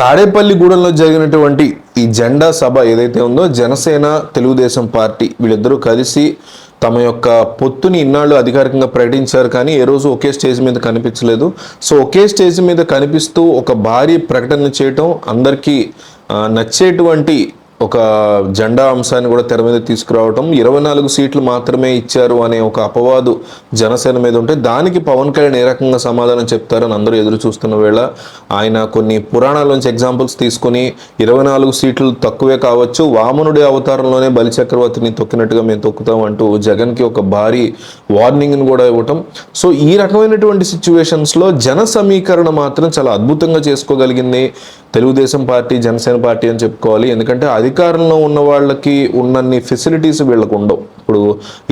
తాడేపల్లిగూడెంలో జరిగినటువంటి ఈ జెండా సభ ఏదైతే ఉందో జనసేన తెలుగుదేశం పార్టీ వీళ్ళిద్దరూ కలిసి తమ యొక్క పొత్తుని ఇన్నాళ్ళు అధికారికంగా ప్రకటించారు కానీ ఏ రోజు ఒకే స్టేజ్ మీద కనిపించలేదు. సో ఒకే స్టేజ్ మీద కనిపిస్తూ ఒక భారీ ప్రకటన చేయటం అందరికీ నచ్చేటువంటి ఒక జెండా అంశాన్ని కూడా తెర మీద తీసుకురావటం. ఇరవై నాలుగు సీట్లు మాత్రమే ఇచ్చారు అనే ఒక అపవాదు జనసేన మీద ఉంటే దానికి పవన్ కళ్యాణ్ ఏ రకంగా సమాధానం చెప్తారని అందరూ ఎదురు చూస్తున్న వేళ ఆయన కొన్ని పురాణాల నుంచి ఎగ్జాంపుల్స్ తీసుకుని ఇరవై నాలుగు సీట్లు తక్కువే కావచ్చు వామనుడి అవతారంలోనే బలి చక్రవర్తిని తొక్కినట్టుగా మేము తొక్కుతాం అంటూ జగన్కి ఒక భారీ వార్నింగ్ని కూడా ఇవ్వటం. సో ఈ రకమైనటువంటి సిచ్యువేషన్స్లో జన సమీకరణ మాత్రం చాలా అద్భుతంగా చేసుకోగలిగింది. తెలుగుదేశం పార్టీ జనసేన పార్టీ అని చెప్పుకోవాలి. ఎందుకంటే అది అధికారంలో ఉన్న వాళ్ళకి ఉన్నన్ని ఫెసిలిటీస్ వీళ్ళకు ఉండవు. ఇప్పుడు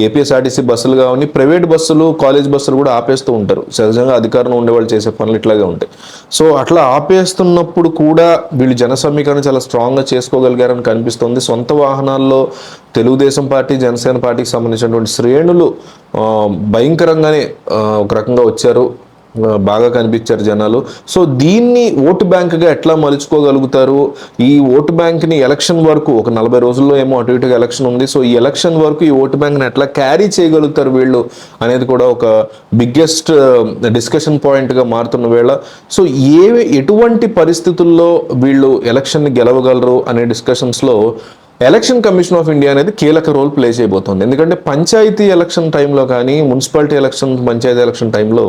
ఏపీఎస్ఆర్టీసీ బస్సులు కావని ప్రైవేట్ బస్సులు కాలేజ్ బస్సులు కూడా ఆపేస్తూ ఉంటారు. సహజంగా అధికారంలో ఉండేవాళ్ళు చేసే పనులు ఇట్లాగే ఉంటాయి. సో అట్లా ఆపేస్తున్నప్పుడు కూడా వీళ్ళు జన సమీకరణ చాలా స్ట్రాంగ్గా చేసుకోగలిగారని కనిపిస్తుంది. సొంత వాహనాల్లో తెలుగుదేశం పార్టీ జనసేన పార్టీకి సంబంధించినటువంటి శ్రేణులు భయంకరంగానే ఒక రకంగా వచ్చారు. బాగా కనిపించారు జనాలు. సో దీన్ని ఓటు బ్యాంక్గా ఎట్లా మలుచుకోగలుగుతారు? ఈ ఓటు బ్యాంక్ని ఎలక్షన్ వరకు ఒక నలభై రోజుల్లో ఏమో అటు ఇటుగా ఎలక్షన్ ఉంది. సో ఈ ఎలక్షన్ వరకు ఈ ఓటు బ్యాంక్ని ఎట్లా క్యారీ చేయగలుగుతారు వీళ్ళు అనేది కూడా ఒక బిగ్గెస్ట్ డిస్కషన్ పాయింట్గా మారుతున్న వేళ. సో ఏ ఎటువంటి పరిస్థితుల్లో వీళ్ళు ఎలక్షన్ని గెలవగలరు అనే డిస్కషన్స్లో ఎలక్షన్ కమిషన్ ఆఫ్ ఇండియా అనేది కీలక రోల్ ప్లే చేయబోతోంది. ఎందుకంటే పంచాయతీ ఎలక్షన్ టైంలో కానీ మున్సిపాలిటీ ఎలక్షన్ పంచాయతీ ఎలక్షన్ టైంలో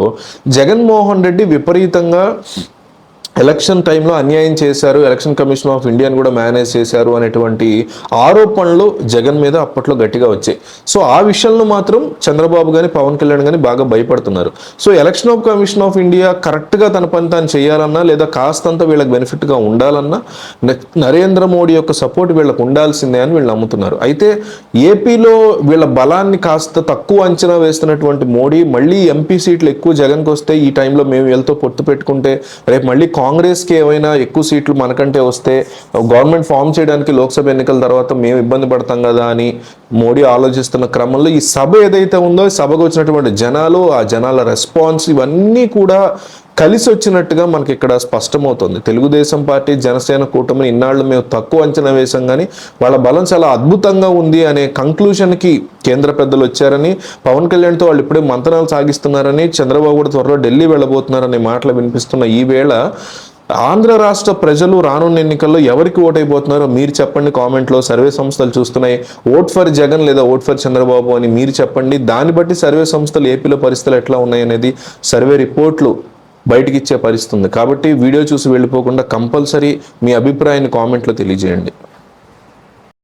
జగన్మోహన్ రెడ్డి విపరీతంగా ఎలక్షన్ టైంలో అన్యాయం చేశారు ఎలక్షన్ కమిషన్ ఆఫ్ ఇండియాని కూడా మేనేజ్ చేశారు అనేటువంటి ఆరోపణలు జగన్ మీద అప్పట్లో గట్టిగా వచ్చాయి. సో ఆ విషయంలో మాత్రం చంద్రబాబు కానీ పవన్ కళ్యాణ్ కానీ బాగా భయపడుతున్నారు. So election of commission of India కరెక్ట్గా తన పని తాను చేయాలన్నా లేదా కాస్తంత వీళ్ళకి బెనిఫిట్గా ఉండాలన్నా నరేంద్ర మోడీ యొక్క సపోర్ట్ వీళ్ళకు ఉండాల్సిందే అని వీళ్ళు నమ్ముతున్నారు. అయితే ఏపీలో వీళ్ళ బలాన్ని కాస్త తక్కువ అంచనా వేస్తున్నటువంటి మోడీ మళ్ళీ ఎంపీ సీట్లు ఎక్కువ జగన్కి వస్తే ఈ టైంలో మేము వీళ్ళతో పొత్తు పెట్టుకుంటే రేపు మళ్ళీ కాంగ్రెస్కి ఏమైనా ఎక్కువ సీట్లు మనకంటే వస్తే గవర్నమెంట్ ఫామ్ చేయడానికి లోక్సభ ఎన్నికల తర్వాత మేము ఇబ్బంది పడతాం కదా అని మోడీ ఆలోచిస్తున్న క్రమంలో ఈ సభ ఏదైతే ఉందో ఈ సభకు వచ్చినటువంటి జనాలు ఆ జనాల రెస్పాన్స్ ఇవన్నీ కూడా కలిసి వచ్చినట్టుగా మనకి ఇక్కడ స్పష్టమవుతుంది. తెలుగుదేశం పార్టీ జనసేన కూటమిని ఇన్నాళ్ళు మేము తక్కువ అంచనా వేశాం కానీ వాళ్ళ బలం చాలా అద్భుతంగా ఉంది అనే కంక్లూషన్కి కేంద్ర పెద్దలు వచ్చారని పవన్ కళ్యాణ్తో వాళ్ళు ఇప్పుడే మంతనాలు సాగిస్తున్నారని చంద్రబాబు కూడా త్వరలో ఢిల్లీ వెళ్ళబోతున్నారనే మాటలు వినిపిస్తున్న ఈ వేళ ఆంధ్ర రాష్ట్ర ప్రజలు రానున్న ఎన్నికల్లో ఎవరికి ఓటైపోతున్నారో మీరు చెప్పండి కామెంట్లో. సర్వే సంస్థలు చూస్తున్నాయి. ఓట్ ఫర్ జగన్ లేదా ఓట్ ఫర్ చంద్రబాబు అని మీరు చెప్పండి. దాన్ని బట్టి సర్వే సంస్థలు ఏపీలో పరిస్థితులు ఎట్లా ఉన్నాయనేది సర్వే రిపోర్ట్లు బయటికి ఇచ్చే పరిస్థితి ఉంది కాబట్టి వీడియో చూసి వెళ్ళిపోకుండా కంపల్సరీ మీ అభిప్రాయాన్ని కామెంట్లో తెలియజేయండి.